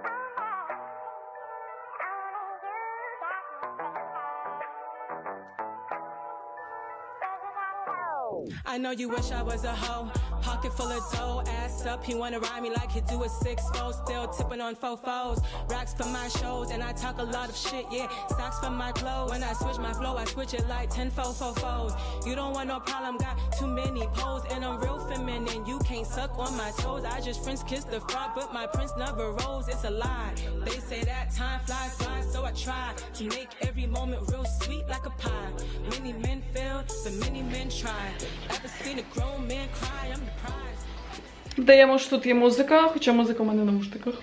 Bye. I know you wish I was a hoe. Pocket full of dough, ass up. He wanna ride me like he do a six four. Still tipping on four fours. Racks for my shows, and I talk a lot of shit, yeah. Socks for my clothes. When I switch my flow, I switch it like 10 four four fours. You don't want no problem, got too many poles, and I'm real feminine. You can't suck on my toes. I just French kiss the frog, but my prince never rose. It's a lie. They say that time flies by, so I try to make every moment real sweet like a pie. Many men failed, but many men tried. Вдаємо, що тут є музика, хоча музика в мене на наушниках.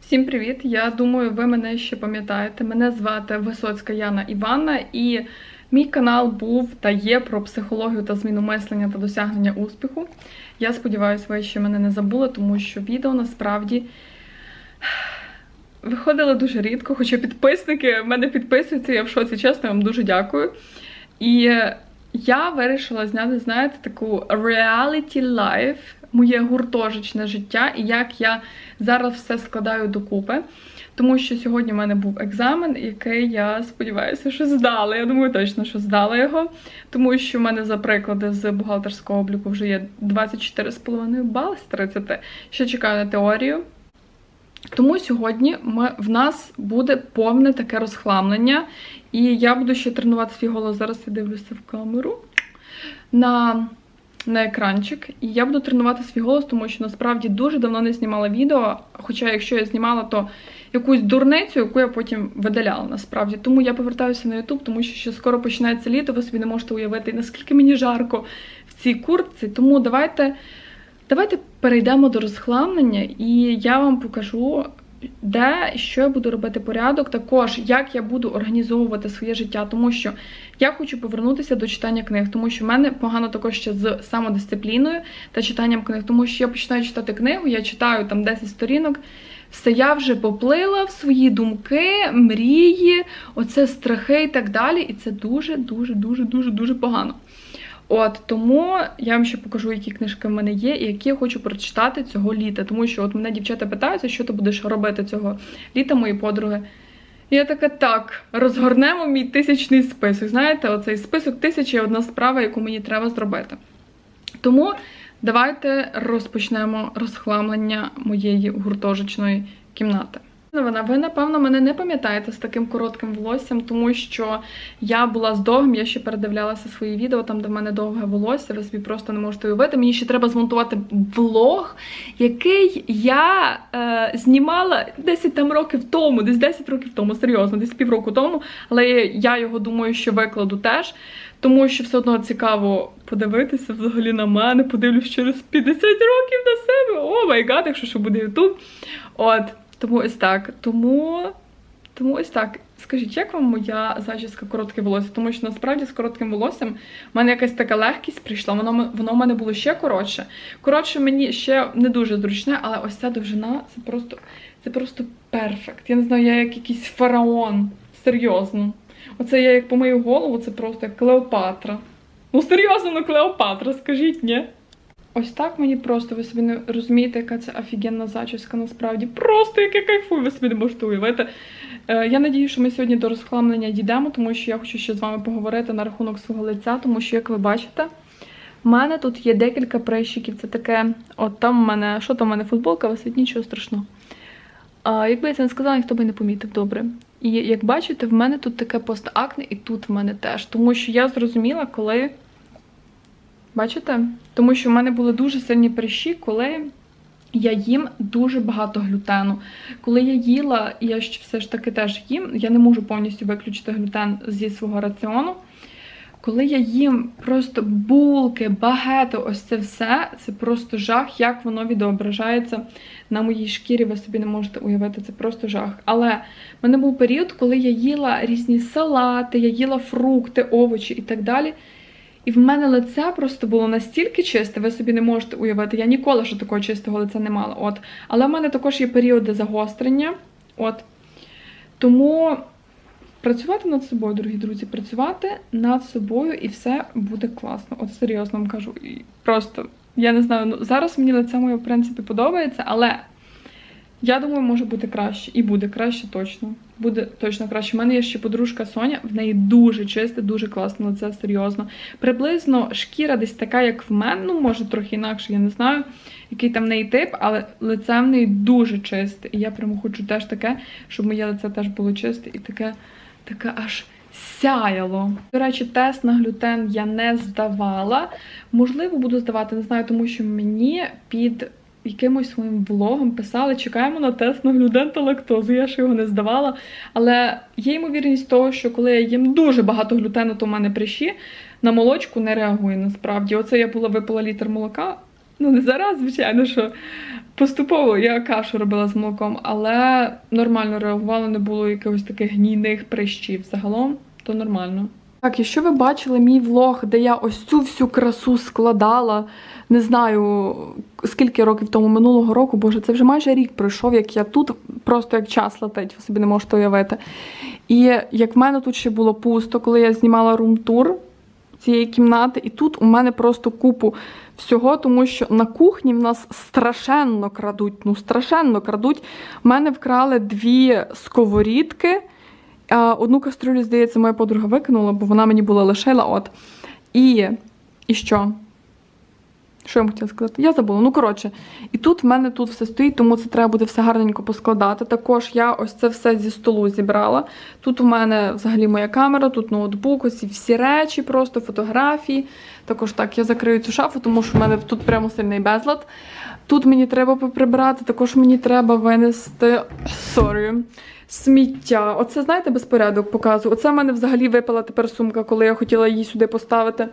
Всім привіт! Я думаю, ви мене ще пам'ятаєте. Мене звати Висоцька Яна Іванна, і мій канал був та є про психологію та зміну мислення та досягнення успіху. Я сподіваюся, ви ще мене не забули, тому що відео насправді виходили дуже рідко, хоча підписники в мене підписуються, я в шоці, чесно, вам дуже дякую. І я вирішила зняти, знаєте, таку reality life, моє гуртожичне життя, і як я зараз все складаю докупи. Тому що сьогодні в мене був екзамен, який я сподіваюся, що здала. Я думаю, точно, що здала його. Тому що в мене за приклади з бухгалтерського обліку вже є 24,5 бали з 30. Ще чекаю на теорію. Тому сьогодні ми, в нас буде повне таке розхламлення, і я буду ще тренувати свій голос. Зараз я дивлюся в камеру на, на екранчик. І я буду тренувати свій голос, тому що насправді дуже давно не знімала відео. Хоча, якщо я знімала, то якусь дурницю, яку я потім видаляла насправді. Тому я повертаюся на YouTube, тому що ще скоро починається літо, ви собі не можете уявити, наскільки мені жарко в цій куртці. Тому давайте. Давайте перейдемо до розхламлення, і я вам покажу, де що я буду робити порядок, також як я буду організовувати своє життя, тому що я хочу повернутися до читання книг, тому що в мене погано також ще з самодисципліною та читанням книг, тому що я починаю читати книгу, я читаю там 10 сторінок. Все, я вже поплила в свої думки, мрії, оце страхи і так далі. І це дуже, дуже, дуже, дуже, дуже погано. От тому я вам ще покажу, які книжки в мене є, і які я хочу прочитати цього літа. Тому що от мене дівчата питаються, що ти будеш робити цього літа, мої подруги. І я така, так, розгорнемо мій тисячний список. Знаєте, оцей список тисячі одна справа, яку мені треба зробити. Тому давайте розпочнемо розхламлення моєї гуртожичної кімнати. Новина, ви, напевно, мене не пам'ятаєте з таким коротким волоссям, тому що я була з довгим, я ще передивлялася свої відео, там де в мене довге волосся, ви собі просто не можете уявити. Мені ще треба змонтувати влог, який я е, знімала 10 там років тому, десь 10 років тому, серйозно, десь півроку тому. Але я його думаю, що викладу теж. Тому що все одно цікаво подивитися взагалі на мене, подивлюсь через 50 років на себе. О май гад, якщо що буде Ютуб. От. Тому ось так. Тому тому ось так. Скажіть, як вам моя зачіска коротке волосся? Тому що насправді з коротким волоссям в мене якась така легкість прийшла, воно воно в мене було ще коротше. Коротше, мені ще не дуже зручне, але ось ця довжина це просто це просто перфект. Я не знаю, я як якийсь фараон. Серйозно. Оце я як по мою голову, це просто як Клеопатра. Ну, серйозно, ну Клеопатра, скажіть, ні? Ось так мені просто, ви собі не розумієте, яка це офігенна зачіска насправді. Просто як я ви собі не можете уявити. Е, я надію, що ми сьогодні до розхламлення дійдемо, тому що я хочу ще з вами поговорити на рахунок свого лиця, тому що, як ви бачите, в мене тут є декілька прищиків. Це таке, от там в мене, що там в мене футболка, висить, нічого страшного. А, Якби я це не сказала, ніхто би не помітив добре. І як бачите, в мене тут таке постакне, і тут в мене теж. Тому що я зрозуміла, коли. Бачите? Тому що в мене були дуже сильні прищі, коли я їм дуже багато глютену. Коли я їла, і я все ж таки теж їм, я не можу повністю виключити глютен зі свого раціону. Коли я їм просто булки, багато, ось це все, це просто жах, як воно відображається на моїй шкірі, ви собі не можете уявити, це просто жах. Але в мене був період, коли я їла різні салати, я їла фрукти, овочі і так далі. І в мене лице просто було настільки чисте, ви собі не можете уявити. Я ніколи ще такого чистого лиця не мала. От. Але в мене також є періоди загострення. От. Тому працювати над собою, дорогі друзі, працювати над собою і все буде класно. От серйозно вам кажу. І просто я не знаю, ну зараз мені лице моє в принципі подобається, але я думаю, може бути краще. І буде краще точно. Буде точно краще. У мене є ще подружка Соня, в неї дуже чисте, дуже класне лице, серйозно. Приблизно шкіра десь така, як в мене, ну може трохи інакше, я не знаю, який там в неї тип, але лице в неї дуже чисте. І я прямо хочу теж таке, щоб моє лице теж було чисте і таке, таке аж. Сяяло. До речі, тест на глютен я не здавала. Можливо, буду здавати, не знаю, тому що мені під якимось своїм влогом писали, чекаємо на тест на глютен та лактозу. Я ж його не здавала. Але є ймовірність того, що коли я їм дуже багато глютену, то в мене прищі, на молочку не реагує насправді. Оце я була випила літр молока. Ну, не зараз, звичайно, що поступово я кашу робила з молоком, але нормально реагувала, не було якихось таких гнійних прищів. Загалом то нормально. Так, якщо ви бачили мій влог, де я ось цю всю красу складала, не знаю скільки років тому минулого року, боже, це вже майже рік пройшов, як я тут просто як час летить, ви собі не можете уявити. І як в мене тут ще було пусто, коли я знімала рум-тур цієї кімнати, і тут у мене просто купу всього, тому що на кухні в нас страшенно крадуть. Ну, страшенно крадуть. У мене вкрали дві сковорідки. Одну кастрюлю, здається, моя подруга викинула, бо вона мені була лишила. От. І, і що? Що я вам хотіла сказати? Я забула. Ну, коротше, і тут в мене тут все стоїть, тому це треба буде все гарненько поскладати. Також я ось це все зі столу зібрала. Тут у мене взагалі моя камера, тут ноутбук, ось всі речі, просто фотографії. Також так, я закрию цю шафу, тому що в мене тут прямо сильний безлад. Тут мені треба поприбирати, також мені треба винести. Sorry. Сміття. Оце, знаєте, безпорядок показую. Оце в мене взагалі випала тепер сумка, коли я хотіла її сюди поставити.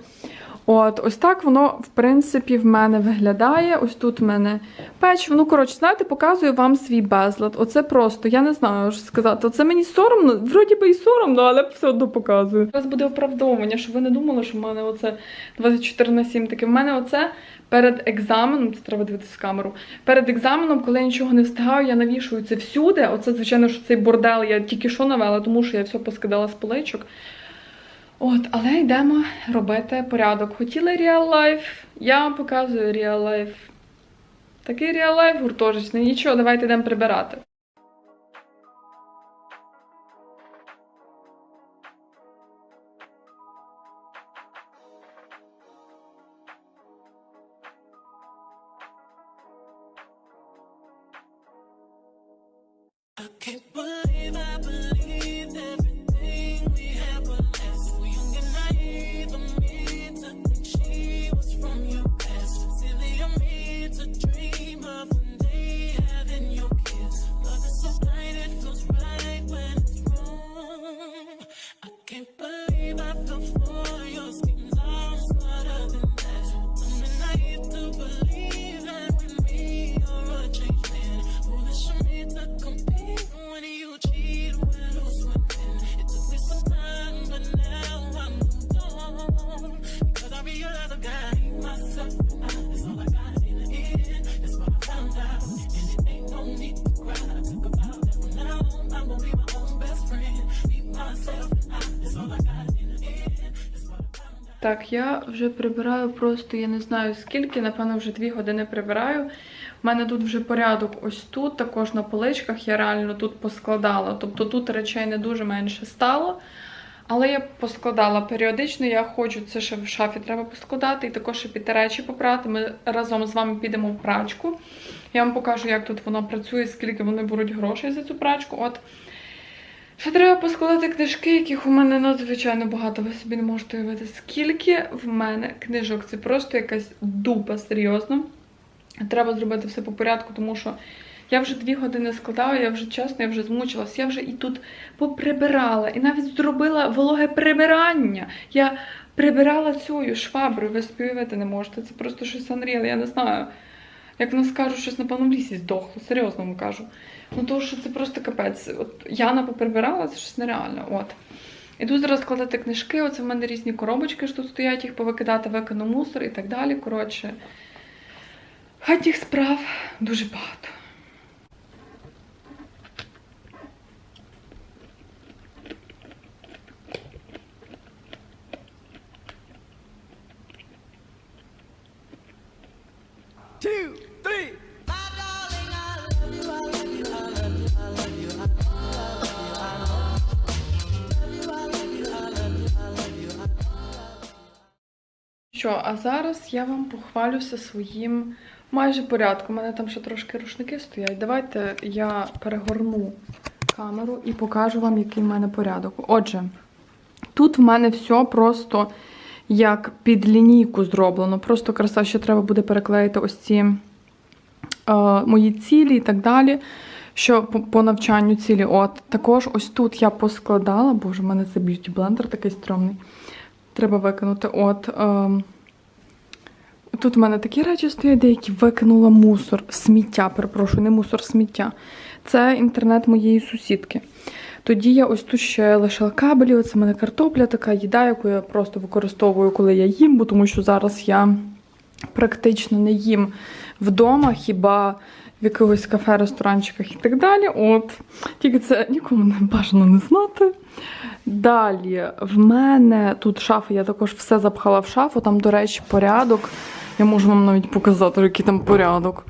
От, ось так воно, в принципі, в мене виглядає. Ось тут в мене печиво. Ну, коротше, знаєте, показую вам свій безлад. Оце просто, я не знаю, що сказати. Оце мені соромно, вроді би і соромно, але все одно показую. Зараз буде оправдовування, щоб ви не думали, що в мене оце 24 на 7 таке. В мене оце перед екзаменом, це треба дивитися в камеру. Перед екзаменом, коли я нічого не встигаю, я навішую це всюди. Оце, звичайно, що цей бордел я тільки що навела, тому що я все поскидала з поличок. От, але йдемо робити порядок. Хотіли real life? Я вам показую real life. Такий real life гуртожичний. Нічого, давайте йдемо прибирати. Так, я вже прибираю просто, я не знаю скільки, напевно, вже дві години прибираю. У мене тут вже порядок ось тут, також на поличках я реально тут поскладала. Тобто тут речей не дуже менше стало. Але я поскладала періодично, я хочу це ще в шафі треба поскладати, і також ще піти речі попрати. Ми разом з вами підемо в прачку. Я вам покажу, як тут воно працює, скільки вони беруть грошей за цю прачку. От Ще треба поскладати книжки, яких у мене надзвичайно багато. Ви собі не можете уявити, скільки в мене книжок. Це просто якась дупа, серйозно. Треба зробити все по порядку, тому що я вже дві години складаю, я вже чесно, я вже змучилась. Я вже і тут поприбирала, і навіть зробила вологе прибирання. Я прибирала цією шваброю, ви собі уявити не можете. Це просто щось unreal, я не знаю. Як в нас кажуть, щось на паном лісі здохло, серйозно вам кажу. Ну то що це просто капець. От Яна поперебирала, це щось нереально. От. Іду зараз складати книжки. Оце в мене різні коробочки що тут стоять, їх повикидати, викину мусор і так далі. Коротше, хатніх справ дуже багато. Two. Що, а зараз я вам похвалюся своїм майже порядком. У мене там ще трошки рушники стоять. Давайте я перегорну камеру і покажу вам, який в мене порядок. Отже, тут в мене все просто як під лінійку зроблено. Просто краса, ще треба буде переклеїти ось ці е, мої цілі і так далі. Що по, по навчанню цілі. От, також ось тут я поскладала, боже, в мене це б'юті блендер такий стрьомний. Треба викинути. От, ем, тут в мене такі речі стоять, деякі викинула мусор, сміття, перепрошую, не мусор, сміття. Це інтернет моєї сусідки. Тоді я ось тут ще лишила кабелі, оце в мене картопля, така їда, яку я просто використовую, коли я їм, бо тому що зараз я практично не їм вдома, хіба в якихось кафе, ресторанчиках і так далі. От, тільки це нікому не бажано не знати. Далі, в мене тут шафи, я також все запхала в шафу. Там, до речі, порядок. Я можу вам навіть показати, який там порядок.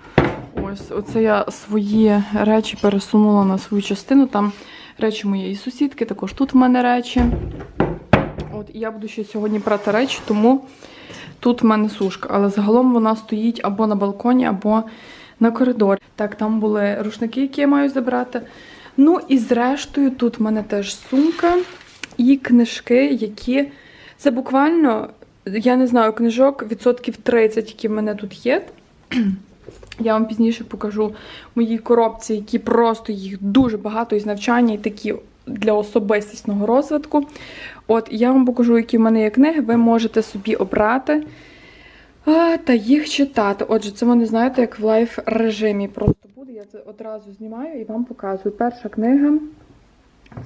Ось, оце я свої речі пересунула на свою частину. Там речі моєї сусідки, також тут в мене речі. От, і я буду ще сьогодні прати речі, тому тут в мене сушка. Але загалом вона стоїть або на балконі, або на коридорі. Так, там були рушники, які я маю забрати. Ну і зрештою, тут в мене теж сумка і книжки, які. Це буквально, я не знаю, книжок відсотків 30, які в мене тут є. Я вам пізніше покажу в моїй коробці, які просто їх дуже багато із навчання і такі для особистісного розвитку. От я вам покажу, які в мене є книги. Ви можете собі обрати а, та їх читати. Отже, це вони, знаєте, як в лайф режимі просто буде. Я це одразу знімаю і вам показую. Перша книга.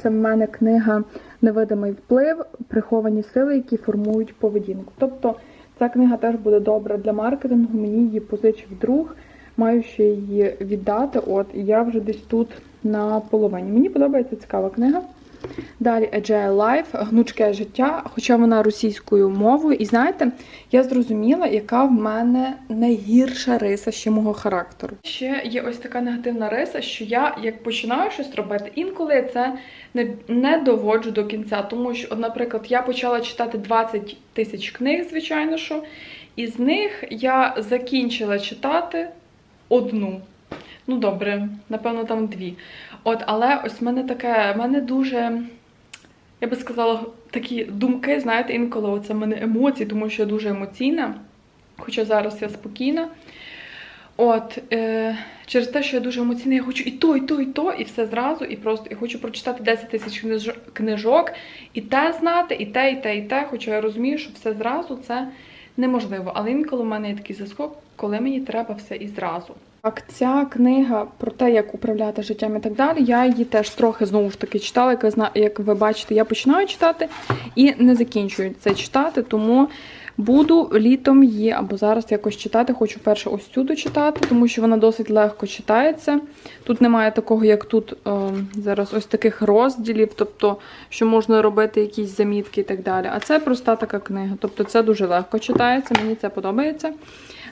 Це в мене книга Невидимий вплив, приховані сили, які формують поведінку. Тобто ця книга теж буде добра для маркетингу. Мені її позичив друг, маю ще її віддати. От, я вже десь тут на половині. Мені подобається цікава книга. Далі Agile Life, гнучке життя, хоча вона російською мовою. І знаєте, я зрозуміла, яка в мене найгірша риса ще мого характеру. Ще є ось така негативна риса, що я як починаю щось робити, інколи це не, не доводжу до кінця. Тому що, наприклад, я почала читати 20 тисяч книг, звичайно, що, і з них я закінчила читати одну. Ну, добре, напевно, там дві. От, але ось в мене таке, в мене дуже, я би сказала, такі думки, знаєте, інколи оце в мене емоції, тому що я дуже емоційна, хоча зараз я спокійна. От, е, через те, що я дуже емоційна, я хочу і то, і то, і то, і все зразу, і просто і хочу прочитати 10 тисяч книжок, і те знати, і те, і те, і те. Хоча я розумію, що все зразу це неможливо. Але інколи в мене є такий заскок, коли мені треба все і зразу. Так, ця книга про те, як управляти життям і так далі. Я її теж трохи знову ж таки читала. Як ви як ви бачите, я починаю читати і не закінчую це читати, тому буду літом її або зараз якось читати. Хочу перше ось цю дочитати, тому що вона досить легко читається. Тут немає такого, як тут е, зараз ось таких розділів, тобто, що можна робити якісь замітки і так далі. А це проста така книга. Тобто це дуже легко читається, мені це подобається.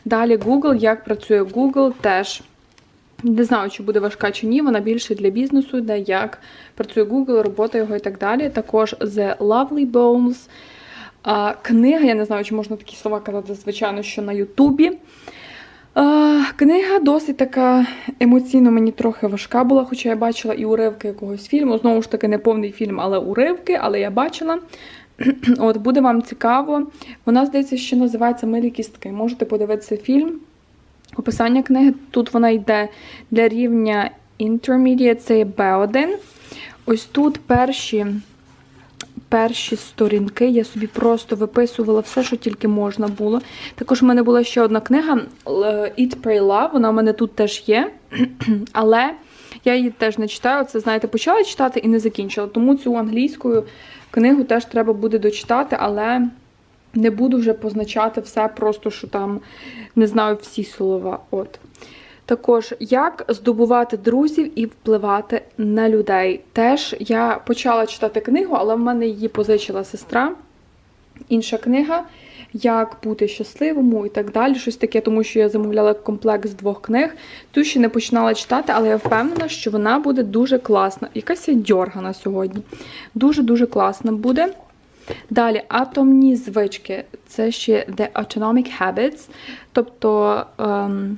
Далі Google, як працює Google, теж не знаю, чи буде важка чи ні. Вона більше для бізнесу, де як працює Google, робота його і так далі. Також The Lovely Bones. Книга, я не знаю, чи можна такі слова казати, звичайно, що на Ютубі. Книга досить така емоційно мені трохи важка була, хоча я бачила і уривки якогось фільму. Знову ж таки, не повний фільм, але уривки, але я бачила. От, буде вам цікаво. Вона, здається, ще називається Милі кістки. Можете подивитися фільм. Описання книги. Тут вона йде для рівня Intermediate, це є B1. Ось тут перші, перші сторінки я собі просто виписувала все, що тільки можна було. Також в мене була ще одна книга Eat, Pray, Love. Вона в мене тут теж є. Але я її теж не читаю. Це, знаєте, почала читати і не закінчила. Тому цю англійською книгу теж треба буде дочитати, але не буду вже позначати все, просто що там не знаю всі слова. От. Також, як здобувати друзів і впливати на людей. Теж я почала читати книгу, але в мене її позичила сестра. Інша книга Як бути щасливому і так далі. Щось таке, тому що я замовляла комплект з двох книг. Ту ще не починала читати, але я впевнена, що вона буде дуже класна. Якась я дьоргана сьогодні. Дуже-дуже класна буде. Далі атомні звички. Це ще The Autonomic Habits, тобто ем,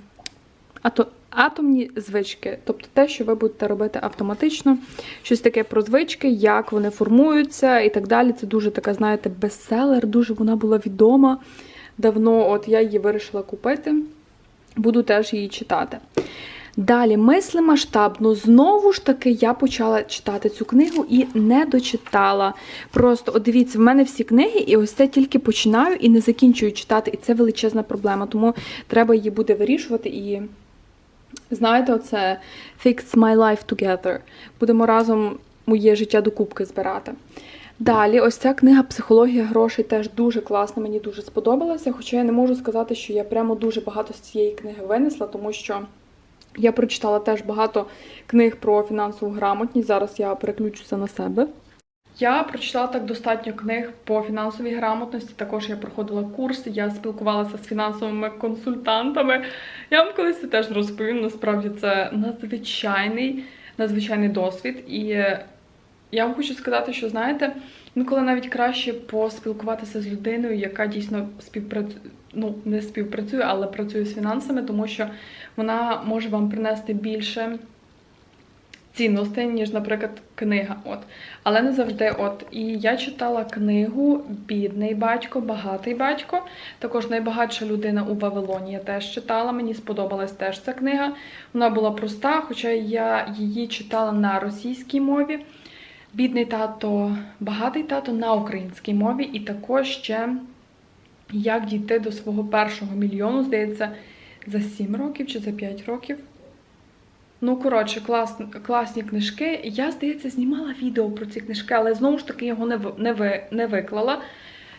ато, атомні звички, тобто те, що ви будете робити автоматично, щось таке про звички, як вони формуються і так далі. Це дуже така, знаєте, бестселер, дуже вона була відома давно. От я її вирішила купити. Буду теж її читати. Далі, мисли масштабно. Знову ж таки, я почала читати цю книгу і не дочитала. Просто, от дивіться, в мене всі книги, і ось це тільки починаю і не закінчую читати. І це величезна проблема. Тому треба її буде вирішувати і. Знаєте, оце Fix My Life Together. Будемо разом моє життя до кубки збирати. Далі, ось ця книга Психологія грошей теж дуже класна, мені дуже сподобалася. Хоча я не можу сказати, що я прямо дуже багато з цієї книги винесла, тому що я прочитала теж багато книг про фінансову грамотність. Зараз я переключуся на себе. Я прочитала так достатньо книг по фінансовій грамотності. Також я проходила курс, я спілкувалася з фінансовими консультантами. Я вам колись це теж розповім. Насправді це надзвичайний, надзвичайний досвід. І я вам хочу сказати, що знаєте, інколи навіть краще поспілкуватися з людиною, яка дійсно співпрацює, ну не співпрацює, але працює з фінансами, тому що вона може вам принести більше цінностей, ніж, наприклад, книга. От. Але не завжди. От. І я читала книгу Бідний батько, багатий батько. Також найбагатша людина у Вавилоні. Я теж читала. Мені сподобалась теж ця книга. Вона була проста, хоча я її читала на російській мові. Бідний тато, багатий тато на українській мові, і також ще як дійти до свого першого мільйону, здається, за 7 років чи за 5 років. Ну, коротше, клас, класні книжки. Я, здається, знімала відео про ці книжки, але знову ж таки його не, не, ви, не виклала.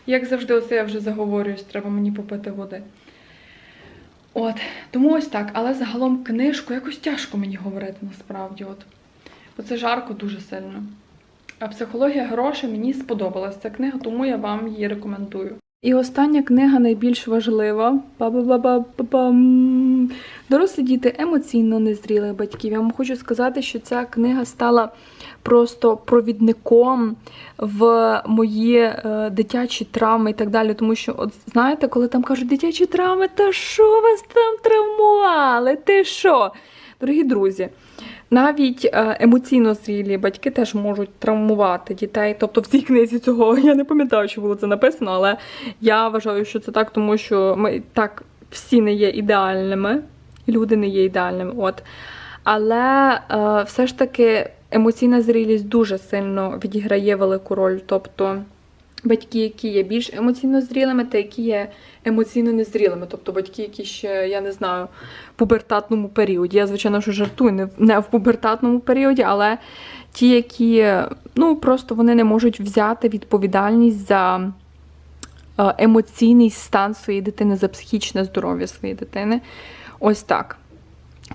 Як завжди, оце я вже заговорююсь, треба мені попити води. От, тому ось так. Але загалом книжку якось тяжко мені говорити насправді. От. Бо це жарко дуже сильно. А психологія грошей мені сподобалась ця книга, тому я вам її рекомендую. І остання книга найбільш важлива. Дорослі діти емоційно незрілих батьків. Я вам хочу сказати, що ця книга стала просто провідником в мої е, дитячі травми і так далі. Тому що, от знаєте, коли там кажуть дитячі травми, та що вас там травмували? Ти що? Дорогі друзі, навіть е, емоційно зрілі батьки теж можуть травмувати дітей. Тобто в цій книзі цього я не пам'ятаю, що було це написано, але я вважаю, що це так, тому що ми так всі не є ідеальними, люди не є ідеальними. От. Але е, все ж таки емоційна зрілість дуже сильно відіграє велику роль. Тобто батьки, які є більш емоційно зрілими, та які є емоційно незрілими. Тобто батьки, які ще, я не знаю, в пубертатному періоді. Я, звичайно, що жартую не в- пубертатному періоді, але ті, які ну, просто вони не можуть взяти відповідальність за е, емоційний стан своєї дитини, за психічне здоров'я своєї дитини. Ось так.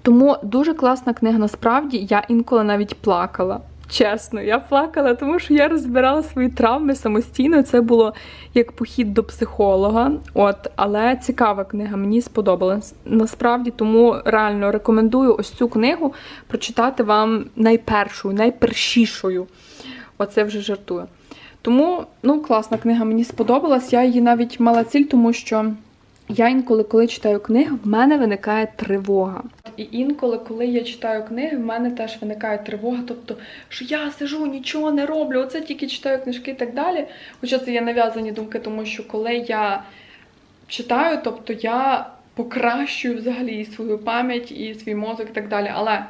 Тому дуже класна книга. Насправді я інколи навіть плакала. Чесно, я плакала, тому що я розбирала свої травми самостійно. Це було як похід до психолога. От, але цікава книга, мені сподобалась. Насправді, тому реально рекомендую ось цю книгу прочитати вам найпершою, найпершішою. Оце вже жартую. Тому, ну, класна книга, мені сподобалась. Я її навіть мала ціль, тому що я інколи, коли читаю книги, в мене виникає тривога. І інколи, коли я читаю книги, в мене теж виникає тривога, тобто, що я сижу, нічого не роблю, оце тільки читаю книжки і так далі. Хоча це є нав'язані думки, тому що коли я читаю, тобто я покращую взагалі і свою пам'ять, і свій мозок і так далі. Але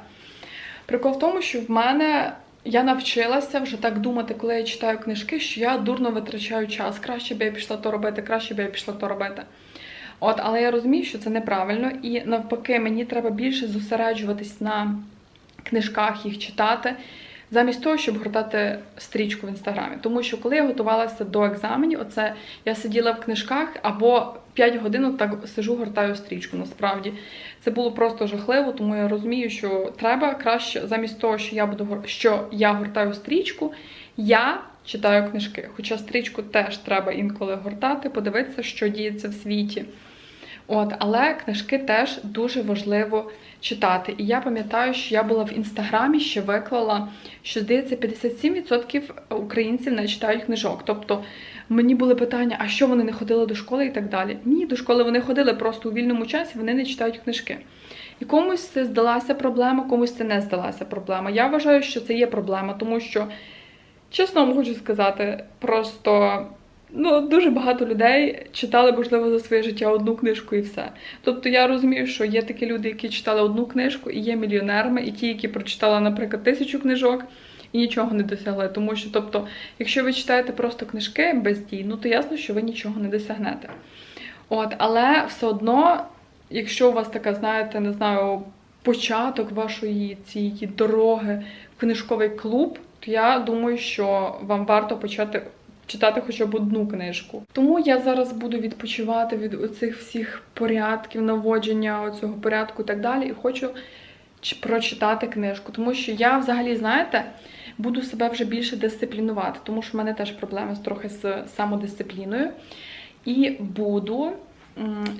прикол в тому, що в мене я навчилася вже так думати, коли я читаю книжки, що я дурно витрачаю час. Краще б я пішла то робити, краще б я пішла то робити. От, але я розумію, що це неправильно, і навпаки, мені треба більше зосереджуватись на книжках, їх читати, замість того, щоб гортати стрічку в інстаграмі. Тому що коли я готувалася до екзаменів, оце я сиділа в книжках або 5 годин так сижу, гортаю стрічку. Насправді це було просто жахливо, тому я розумію, що треба краще, замість того, що я буду що я гортаю стрічку, я читаю книжки. Хоча стрічку теж треба інколи гортати, подивитися, що діється в світі. От, але книжки теж дуже важливо читати. І я пам'ятаю, що я була в інстаграмі, ще виклала, що здається, 57% українців не читають книжок. Тобто мені були питання, а що вони не ходили до школи і так далі. Ні, до школи вони ходили просто у вільному часі, вони не читають книжки. І комусь це здалася проблема, комусь це не здалася проблема. Я вважаю, що це є проблема, тому що, чесно вам хочу сказати, просто ну, дуже багато людей читали, можливо, за своє життя одну книжку і все. Тобто я розумію, що є такі люди, які читали одну книжку і є мільйонерами, і ті, які прочитали, наприклад, тисячу книжок. І нічого не досягли, тому що, тобто, якщо ви читаєте просто книжки без дій, ну то ясно, що ви нічого не досягнете. От, але все одно, якщо у вас така, знаєте, не знаю, початок вашої цієї дороги в книжковий клуб, то я думаю, що вам варто почати читати хоча б одну книжку. Тому я зараз буду відпочивати від оцих всіх порядків, наводження оцього порядку і так далі, і хочу прочитати книжку. Тому що я взагалі, знаєте, буду себе вже більше дисциплінувати, тому що в мене теж проблеми трохи з самодисципліною. І буду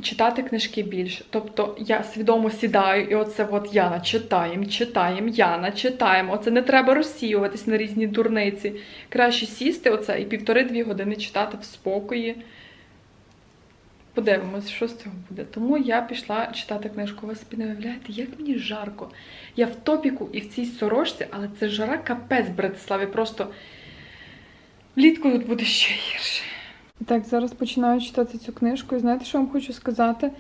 читати книжки більше. Тобто я свідомо сідаю, і оце от Яна читаємо, читаємо, Яна читаємо. Оце не треба розсіюватись на різні дурниці. Краще сісти оце і півтори-дві години читати в спокої. Подивимось, що з цього буде. Тому я пішла читати книжку. Ви собі не уявляєте, як мені жарко. Я в топіку і в цій сорочці, але це жара капець в Братиславі. Просто влітку тут буде ще гірше. Так, зараз починаю читати цю книжку, і знаєте, що вам хочу сказати?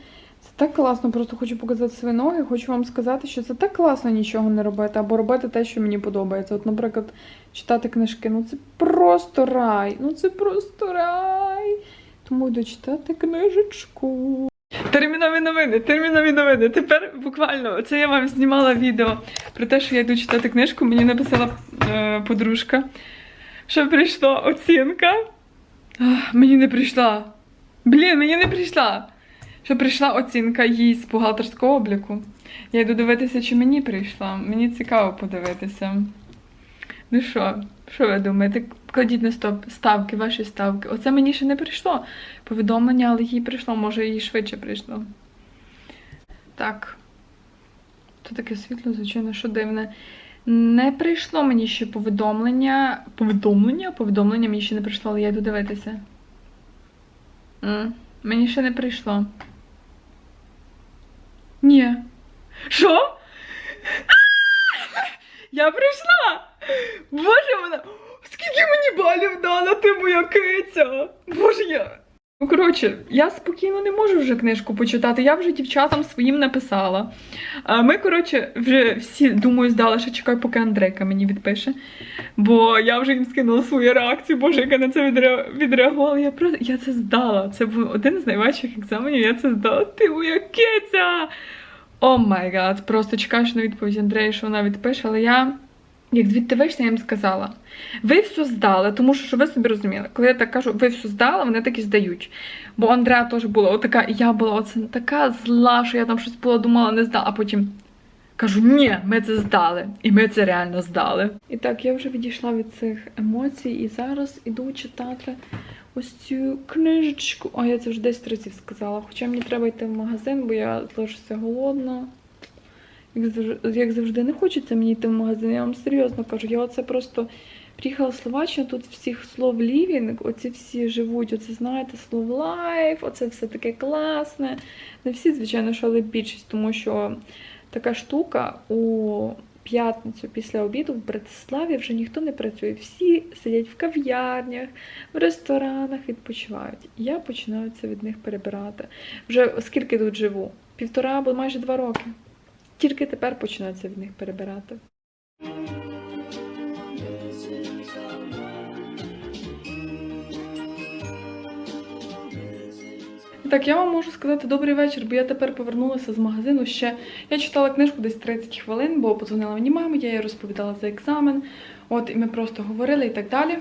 Це так класно, просто хочу показати свої ноги. Хочу вам сказати, що це так класно нічого не робити, або робити те, що мені подобається. От, наприклад, читати книжки. Ну це просто рай. Ну це просто рай. Тому йду читати книжечку. Термінові новини, термінові новини. Тепер буквально це я вам знімала відео про те, що я йду читати книжку. Мені написала е, подружка, що прийшла оцінка. Ах, мені не прийшла. Блін, мені не прийшла. Що прийшла оцінка їй з бухгалтерського обліку. Я йду дивитися, чи мені прийшла. Мені цікаво подивитися. Ну що, що ви думаєте? Кладіть на стоп ставки, ваші ставки. Оце мені ще не прийшло повідомлення, але їй прийшло, може їй швидше прийшло. Так. Це таке світло, звичайно, що дивне. Не прийшло мені ще повідомлення. Повідомлення? Повідомлення мені ще не прийшло, але я йду дивитися. М, Мені ще не прийшло. Ні. Що? Я прийшла! Боже мене! Скільки мені балів дала ти моя киця? Боже я. Ну, коротше, я спокійно не можу вже книжку почитати. Я вже дівчатам своїм написала. Ми, коротше, вже всі, думаю, здали, що чекаю, поки Андрейка мені відпише. Бо я вже їм скинула свою реакцію, боже, як я на це відреагувала. Я просто я це здала. Це був один з найважчих екзаменів. Я це здала. Ти моя киця! О май гад, просто чекаю що на відповідь Андрея, що вона відпише, але я, як звідти вийшла, я їм сказала: ви все здали, тому що, щоб ви собі розуміли, коли я так кажу, ви все здали, вони так і здають. Бо Андреа теж була отака, і я була оце така зла, що я там щось була, думала, не здала, а потім. Кажу, ні, ми це здали, і ми це реально здали. І так, я вже відійшла від цих емоцій, і зараз іду читати ось цю книжечку. О, я це вже десь 30 сказала. Хоча мені треба йти в магазин, бо я залишуся голодна. Як завжди, не хочеться мені йти в магазин. Я вам серйозно кажу. Я оце просто приїхала в Словаччину, тут всіх слов лівінг, оці всі живуть, оце знаєте, слов лайф, оце все таке класне. Не всі, звичайно, що але більшість, тому що така штука у п'ятницю після обіду в Братиславі вже ніхто не працює. Всі сидять в кав'ярнях, в ресторанах, відпочивають. Я починаю це від них перебирати. Вже скільки тут живу? Півтора або майже два роки. Тільки тепер починаю від них перебирати. Так, я вам можу сказати добрий вечір, бо я тепер повернулася з магазину ще. Я читала книжку десь 30 хвилин, бо подзвонила мені мама, я їй розповідала за екзамен. От, і ми просто говорили і так далі.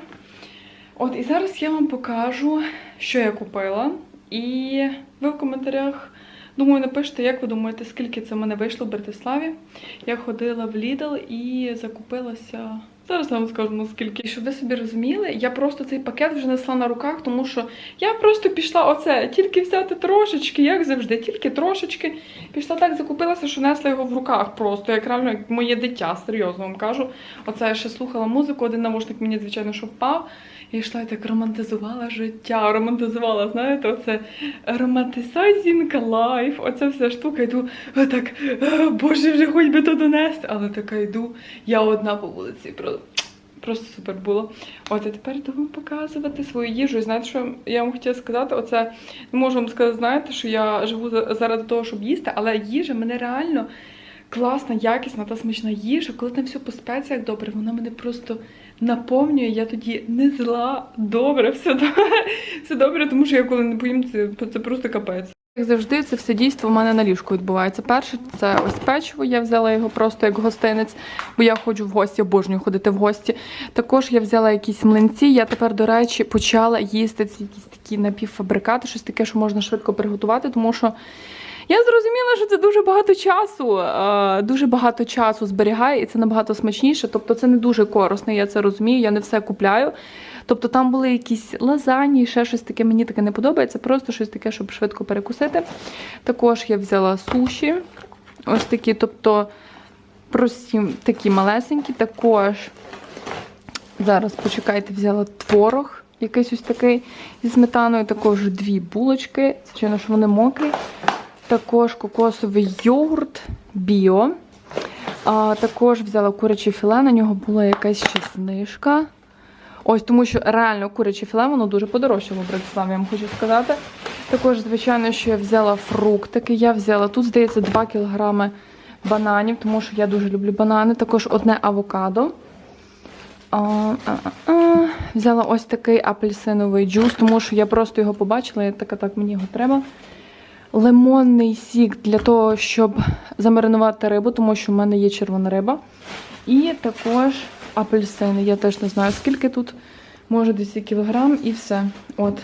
От, і зараз я вам покажу, що я купила. І ви в коментарях Думаю, напишите, як ви думаєте, скільки це в мене вийшло в Братиславі. Я ходила в Lidl і закупилася. Зараз я вам скажу наскільки. Щоб ви собі розуміли, я просто цей пакет вже несла на руках, тому що я просто пішла оце, тільки взяти трошечки, як завжди, тільки трошечки. Пішла так, закупилася, що несла його в руках просто, як реально як моє дитя, серйозно вам кажу. Оце я ще слухала музику, один навушник мені, звичайно, що впав. Я йшла і так романтизувала життя, романтизувала, знаєте, оце романтизайзінг лайф, оця вся штука, йду так, боже, вже хоч би то донести. Але така йду, я одна по вулиці. Про- Просто супер було. От і тепер йду вам показувати свою їжу. І знаєте, що я вам хотіла сказати? Оце не можу вам сказати, знаєте, що я живу за- заради того, щоб їсти, але їжа мене реально класна, якісна та смачна їжа. Коли там все по спеціях добре, вона мене просто наповнює. Я тоді не зла, добре, все добре, все добре, тому що я коли не поїм, це, це просто капець. Як завжди, це все дійство в мене на ліжку відбувається. Перше, це ось печиво. Я взяла його просто як гостинець, бо я ходжу в гості, обожнюю ходити в гості. Також я взяла якісь млинці. Я тепер, до речі, почала їсти ці якісь такі напівфабрикати, щось таке, що можна швидко приготувати, тому що. Я зрозуміла, що це дуже багато часу, е, дуже багато часу зберігає, і це набагато смачніше. Тобто це не дуже корисно, я це розумію, я не все купляю. Тобто там були якісь лазані, ще щось таке, мені таке не подобається, просто щось таке, щоб швидко перекусити. Також я взяла суші, ось такі, тобто прості, такі малесенькі. Також зараз почекайте, взяла творог, якийсь ось такий зі сметаною, також дві булочки, звичайно, що вони мокрі. Також кокосовий йогурт біо. А, також взяла куряче філе, на нього була якась ще знижка. Ось тому що реально куряче філе, воно дуже подорожчало в Братиславі, я вам хочу сказати. Також, звичайно, що я взяла фруктики. Я взяла тут, здається, 2 кілограми бананів, тому що я дуже люблю банани. Також одне авокадо. А, а, а. Взяла ось такий апельсиновий джус, тому що я просто його побачила, я така, так, мені його треба. Лимонний сік для того, щоб замаринувати рибу, тому що в мене є червона риба. І також апельсини. Я теж не знаю, скільки тут, може, десь кілограм і все. От.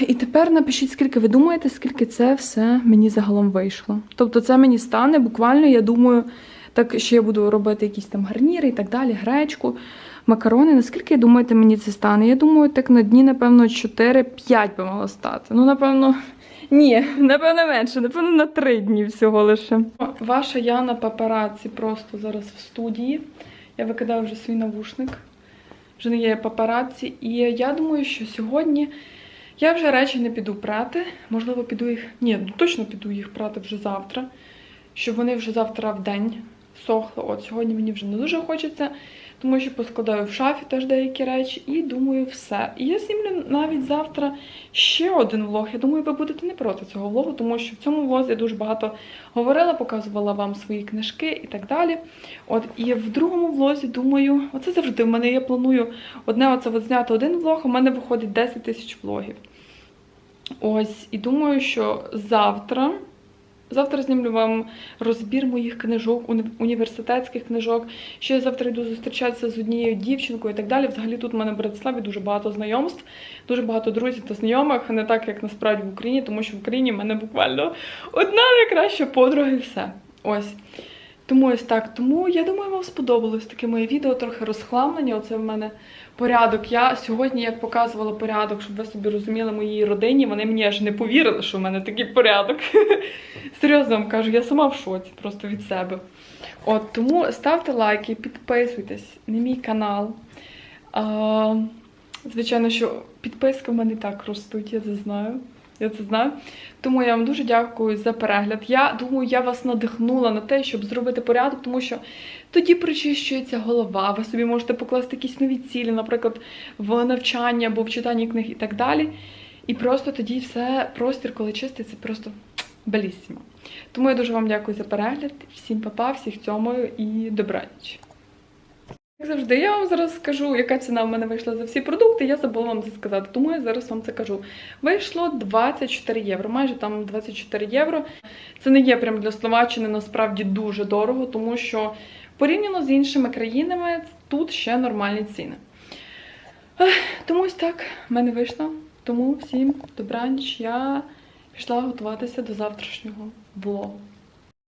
І тепер напишіть, скільки ви думаєте, скільки це все мені загалом вийшло. Тобто це мені стане буквально, я думаю, так ще я буду робити якісь там гарніри і так далі, гречку, макарони. Наскільки думаєте, мені це стане? Я думаю, так на дні, напевно, 4-5 би мало стати. Ну, напевно, ні, напевно, менше, напевно, на 3 дні всього лише. Ваша Яна папараці просто зараз в студії. Я викидаю вже свій навушник. Вже не є папараці. І я думаю, що сьогодні я вже речі не піду прати. Можливо, піду їх. Ні, ну точно піду їх прати вже завтра. Щоб вони вже завтра в день сохли. От сьогодні мені вже не дуже хочеться, тому що поскладаю в шафі теж деякі речі і думаю, все. І я знімлю навіть завтра ще один влог. Я думаю, ви будете не проти цього влогу, тому що в цьому влозі я дуже багато говорила, показувала вам свої книжки і так далі. От і в другому влозі думаю, оце завжди в мене я планую одне оце от зняти один влог, у мене виходить 10 тисяч влогів. Ось, і думаю, що завтра. Завтра знімлю вам розбір моїх книжок, університетських книжок. Ще я завтра йду зустрічатися з однією дівчинкою і так далі. Взагалі тут в мене в Братиславі дуже багато знайомств, дуже багато друзів та знайомих, не так, як насправді в Україні, тому що в Україні в мене буквально одна найкраща подруга і все. Ось. Тому ось так. Тому я думаю, вам сподобалось таке моє відео, трохи розхламлення. Оце в мене порядок. Я сьогодні, як показувала порядок, щоб ви собі розуміли моїй родині, вони мені аж не повірили, що в мене такий порядок. Серйозно вам кажу, я сама в шоці просто від себе. От тому ставте лайки, підписуйтесь на мій канал. А, звичайно, що підписки в мене так ростуть, я це знаю. Я це знаю. Тому я вам дуже дякую за перегляд. Я думаю, я вас надихнула на те, щоб зробити порядок, тому що тоді прочищується голова. Ви собі можете покласти якісь нові цілі, наприклад, в навчанні або в читанні книг і так далі. І просто тоді все, простір, коли чистий, це просто белісімо. Тому я дуже вам дякую за перегляд. Всім папа, всіх цьомою і добраніч. Як завжди, я вам зараз скажу, яка ціна в мене вийшла за всі продукти. Я забула вам це сказати, тому я зараз вам це кажу. Вийшло 24 євро, майже там 24 євро. Це не є прям для Словаччини насправді дуже дорого, тому що порівняно з іншими країнами тут ще нормальні ціни. Тому ось так в мене вийшло. Тому всім добраніч. Я Пішла готуватися до завтрашнього влогу.